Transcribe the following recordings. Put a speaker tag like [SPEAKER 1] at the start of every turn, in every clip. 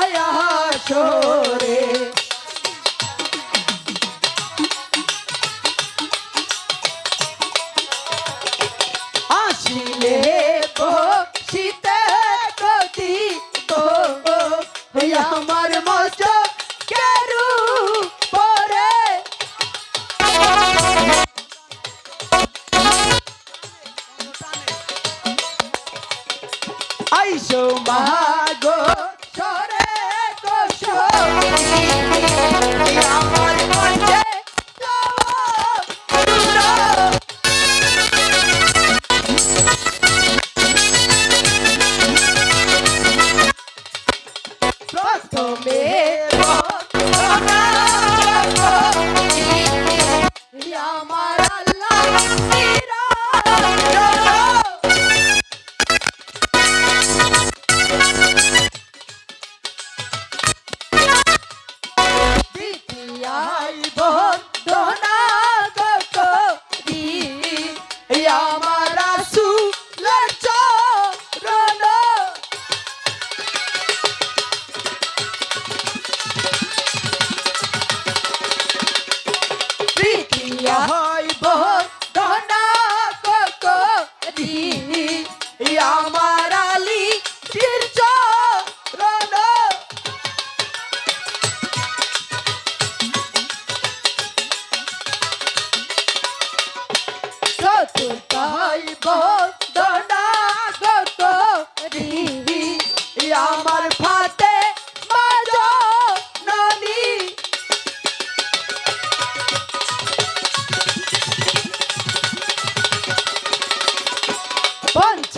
[SPEAKER 1] আসরে আসিলে শীতে গতি তো আমার মস্ত কেরু পরে। আইসো মাগো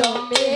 [SPEAKER 1] também.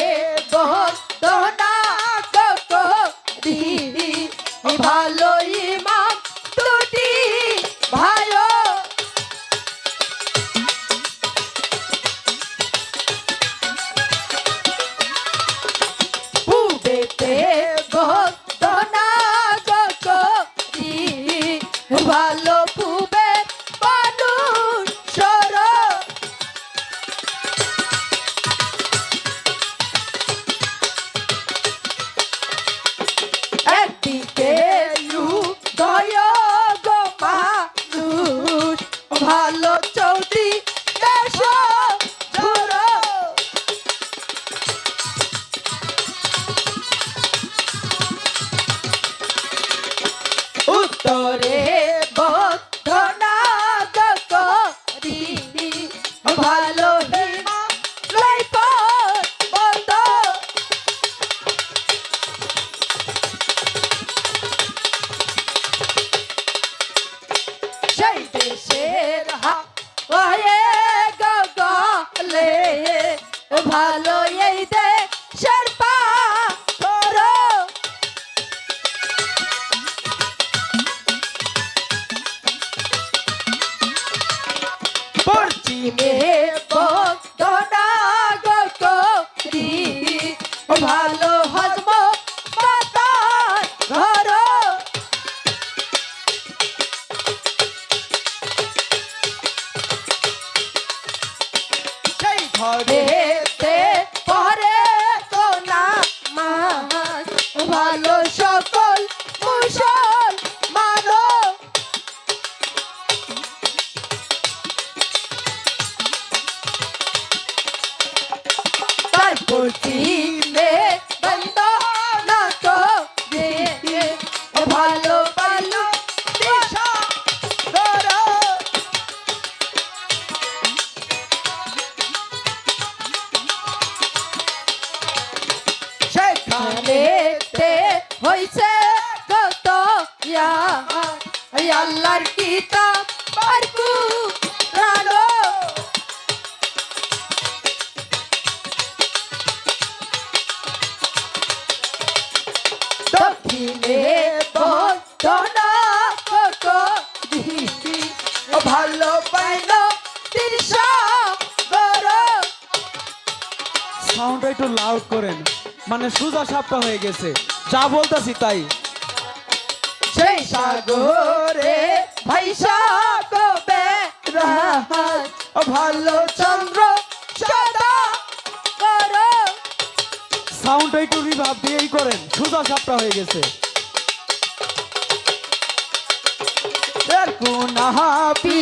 [SPEAKER 1] ভালো এই দেশের পাথর পশ্চিমে বন্দনা গরি ভালো ভালো পাইল গর
[SPEAKER 2] সাউন্ডটা একটু লাউড করেন। মানে সুজা সাপটা হয়ে গেছে। যা বলতাছি তাই।
[SPEAKER 1] সেই সাগরে ভাইসা কবে ভালো চন্দ্র সদা করো।
[SPEAKER 2] সাউন্ডটা একটু রিভাব দিয়েই করেন। সুদা সাপটা হয়ে গেছে।
[SPEAKER 1] এর কোন হাপি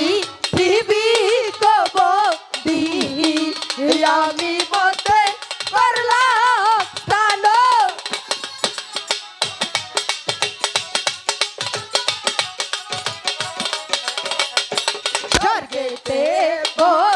[SPEAKER 1] স্বর্গেতে বন্দনা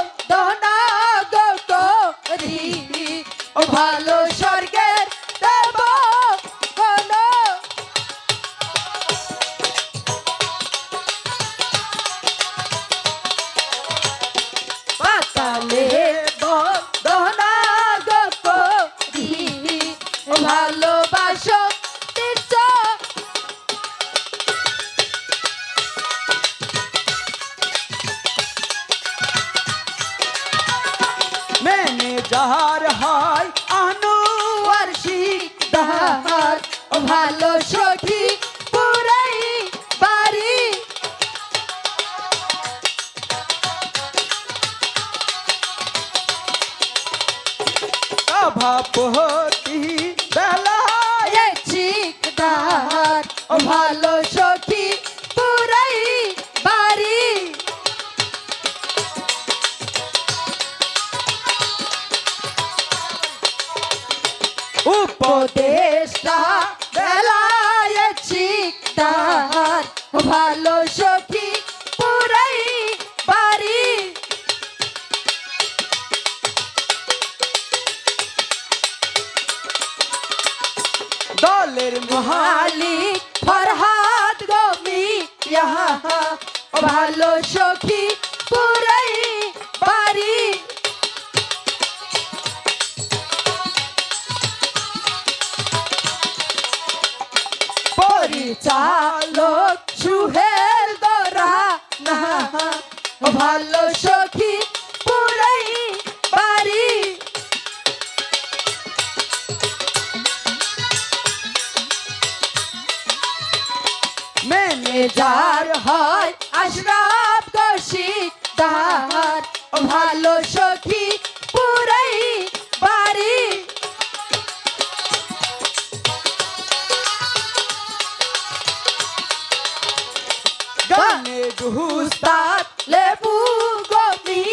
[SPEAKER 1] ভালো সখী পুরাই বাড়ি।
[SPEAKER 2] সভাপতি বেলায়
[SPEAKER 1] ও ভালো সখী পুরাই বাড়ি। উপদেশটা
[SPEAKER 2] মহাল
[SPEAKER 1] মালিক ফরহাদ গমি ইহা ভালো সখী পুরাই বাড়ি। পরিচালক সুহেল দরা না ভালো মেনেজার হয় আশরাফ কৌশিক তাহার ভালো সখী পুরাই বাড়ি।
[SPEAKER 2] গানে
[SPEAKER 1] উস্তাদ লেবু গমি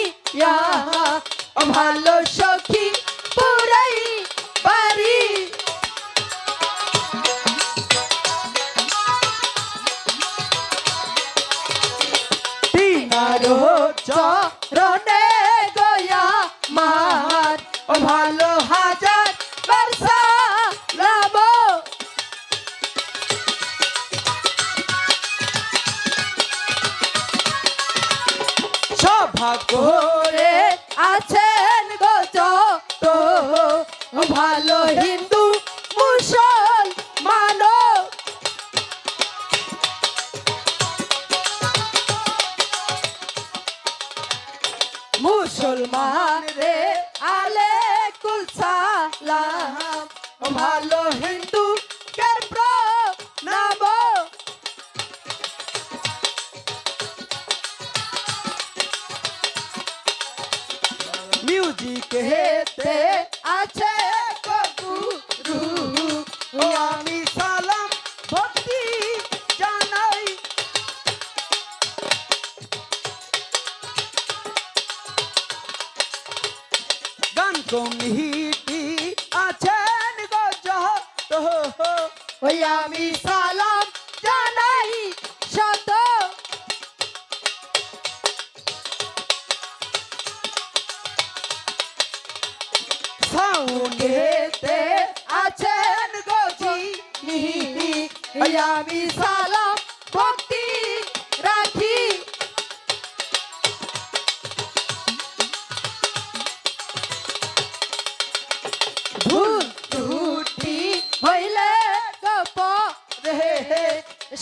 [SPEAKER 1] ভালো সখী ভালো হিন্দু, মুসলমান মুসলমান রে আলে কুল সালাম। ভালো হিন্দু কের নাম
[SPEAKER 2] মিউজিক
[SPEAKER 1] হেতে আছে।
[SPEAKER 2] কমিটি আছেন গো যত
[SPEAKER 1] ওই আমি সালাম জানাই শত।
[SPEAKER 2] সাউন্ডেতে
[SPEAKER 1] আছেন গজি ওই আমি সালাম ভক্তি।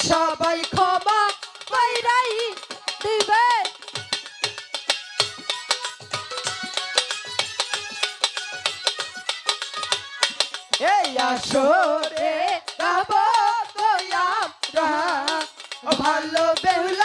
[SPEAKER 1] সবাই ক্ষমা পাইরাই দিবে।
[SPEAKER 2] এই
[SPEAKER 1] আসরে ভালো বেহুলা